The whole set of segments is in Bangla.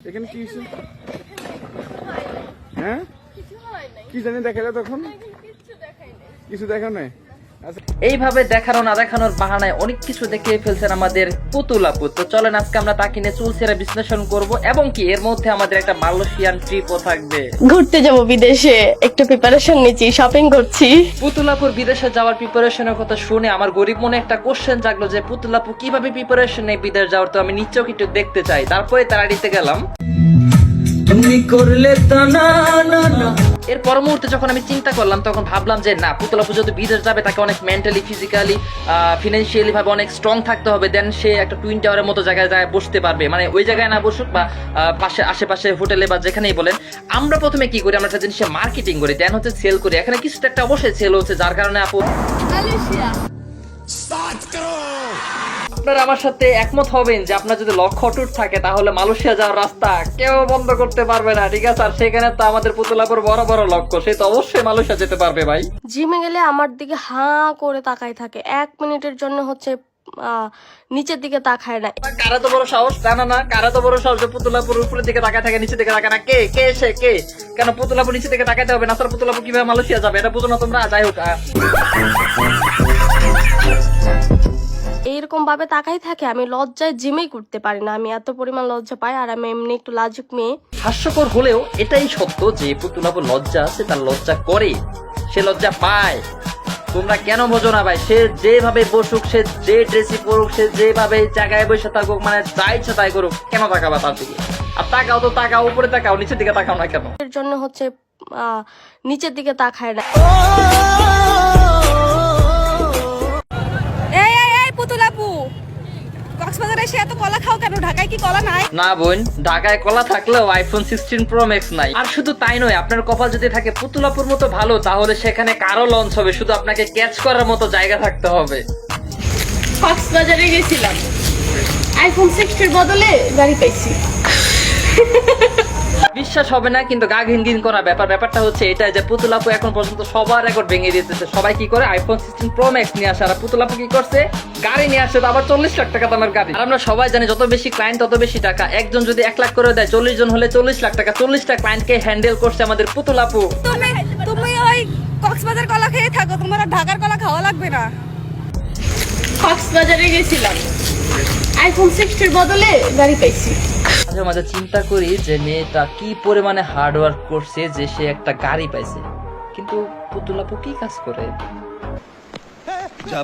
এখানে কি হ্যাঁ? কি জানি দেখালে তখন? কিচ্ছু দেখাই নাই। কিছু দেখা নাই? এইভাবে দেখানো না দেখানোর বাহানায় অনেক কিছু দেখিয়ে ফেলছেন আমাদের পুতুল আপু। তো চলেন আজকে আমরা তাকে নিয়ে চুলসেরা বিশ্লেষণ করব এবং কি এর মধ্যে আমাদের একটা মালয়েশিয়ান ট্রিপও থাকবে। ঘুরতে যাব বিদেশে একটু প্রিপারেশন নিচ্ছি শপিং করছি। পুতুলাপুর বিদেশে যাওয়ার প্রিপারেশনের কথা শুনে আমার গরিব মনে একটা কোশ্চেন জাগলো যে পুতুলাপু কীভাবে প্রিপারেশন নেই বিদেশ যাওয়ার? তো আমি নিচেও একটু দেখতে চাই। তারপরে তারাড়িতে গেলাম। তুমি করলে তা না না না। এর পর মুহূর্তে যখন আমি চিন্তা করলাম তখন ভাবলাম যে না পুতুলাপু যদি বিদেশ যাবে তাকে অনেক মেন্টালি ফিজিক্যালি ফিনান্সিয়ালি ভাবে অনেক স্ট্রং থাকতে হবে দেন সে একটা টুইন টাওয়ারের মতো জায়গায় যায় বসতে পারবে। মানে ওই জায়গায় না বসুক বা আহ, পাশে আশেপাশে হোটেলে বা যেখানেই বলেন আমরা প্রথমে কি করি আমরা একটা জিনিসে মার্কেটিং করি দেন হচ্ছে সেল করি। এখানে কিছুটা একটা অবশ্যই সেল হচ্ছে যার কারণে আপু আপনারা আমার সাথে একমত হবেন যে আপনার যদি লক্ষ্য অটুট থাকে তাহলে মালয়েশিয়া যাওয়ার রাস্তা কেউ বন্ধ করতে পারবে না ঠিক আছে? আর সেখানে তো আমাদের পুতুলাপুর বড় বড় লক্ষ্য সে তো অবশ্যই মালয়েশিয়া যেতে পারবে ভাই। জিমে গেলে আমার দিকে হাঁ করে তাকাই থাকে। এক মিনিটের জন্য হচ্ছে নিচের দিকে তাকায় না। কারা তো বড় সাহস? জানা না কারা তো বড় সাহস পুতুলাপুর উপরের দিকে তাকায় থাকে নিচে দিকে তাকায় না? কে কে সে কে? কেন পুতুলাপুর নিচে দিকে তাকাইতে হবে? না স্যার পুতুলাপুর কীভাবে মালয়েশিয়া যাবে? এটা বুঝো না তোমরা যাই হোক আহ, এইরকম ভাবে তাকাই থাকে আমি লজ্জায় জিমেই করতে পারি না। আমি এত পরিমাণ লজ্জা পাই আর আমি এমনি একটু লাজুক মেয়ে। হাস্যকর হলেও এটাই সত্য যে পুতুলাপুর লজ্জা আছে তার লজ্জা করে সে লজ্জা পায়। তোমরা কেন বোঝো না ভাই? সে যেভাবে বসুক সে যে ড্রেসি পরুক সে যেভাবে জায়গায় বসে থাকুক মানে যা ইচ্ছা তাই করুক কেন তাকাবা তার দিকে? আর তাকাও তো তাকাও উপরে তাকাও নিচের দিকে তাকাও না কেন? এর জন্য হচ্ছে আহ, নিচের দিকে তাকায় না। এসে এত কলা খাও কেন? ঢাকায় কি কলা নাই? না বোন ঢাকায় কলা থাকলেও আইফোন সিক্সটিন প্রো ম্যাক্স নাই। আর শুধু তাই নয় আপনার কপাল যদি থাকে পুতুলাপুর মতো ভালো তাহলে সেখানে কারও লঞ্চ হবে। শুধু আপনাকে ক্যাচ করার মতো জায়গা থাকতে হবে। কক্সবাজারে গেছিলাম। আইফোন সিক্সটির বদলে গাড়ি পাইছি। বিশ্বাস হবে না কিন্তু গা ঘিন ঘিন করা ব্যাপার। ব্যাপারটা হচ্ছে এটা যে পুতুলাপু এখন পর্যন্ত সবার রেকর্ড ভেঙে দিতেছে। সবাই কি করে? আইফোন সিক্সটিন প্রো ম্যাক্স নিয়ে আসে। আর পুতুলাপু কি করছে? গাড়ি নিয়ে আসছে তো আবার চল্লিশ লাখ টাকা দামের গাড়ি। আর আমরা সবাই জানি যত বেশি ক্লায়েন্ট তত বেশি টাকা। একজন যদি এক লাখ করে দেয় চল্লিশ জন হলে চল্লিশ লাখ টাকা। চল্লিশটা ক্লায়েন্টকে হ্যান্ডেল করছে আমাদের পুতুলাপু তুমি তুমি ওই কক্সবাজার কলা খেয়ে থাকো। তোমার ঢাকার কলা খাওয়া লাগবে না। কক্সবাজারে গেছিলাম। আইফোন সিক্সটির বদলে গাড়ি পাইছি। মাঝে মাঝে চিন্তা করি যে মেয়েটা কি পরিমাণে হার্ডওয়ার্ক করছে যে সে একটা গাড়ি পাইছে। কিন্তু পুতুলা কাজ করে? যা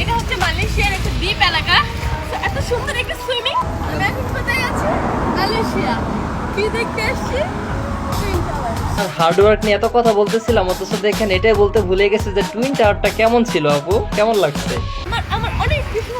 এটা হচ্ছে মালয়েশিয়ার একটা দ্বীপ এলাকা। এত সুন্দর একটা সুইমিং কোথায় মালয়েশিয়া। কি দেখতে হার্ডওয়ার্ক নিয়ে এত কথা বলতেছিলাম অথচ দেখেন এটাই বলতে ভুলে গেছে যে টুইন টাওয়ারটা কেমন ছিল আপু? কেমন লাগছে? আমার অনেক কিছু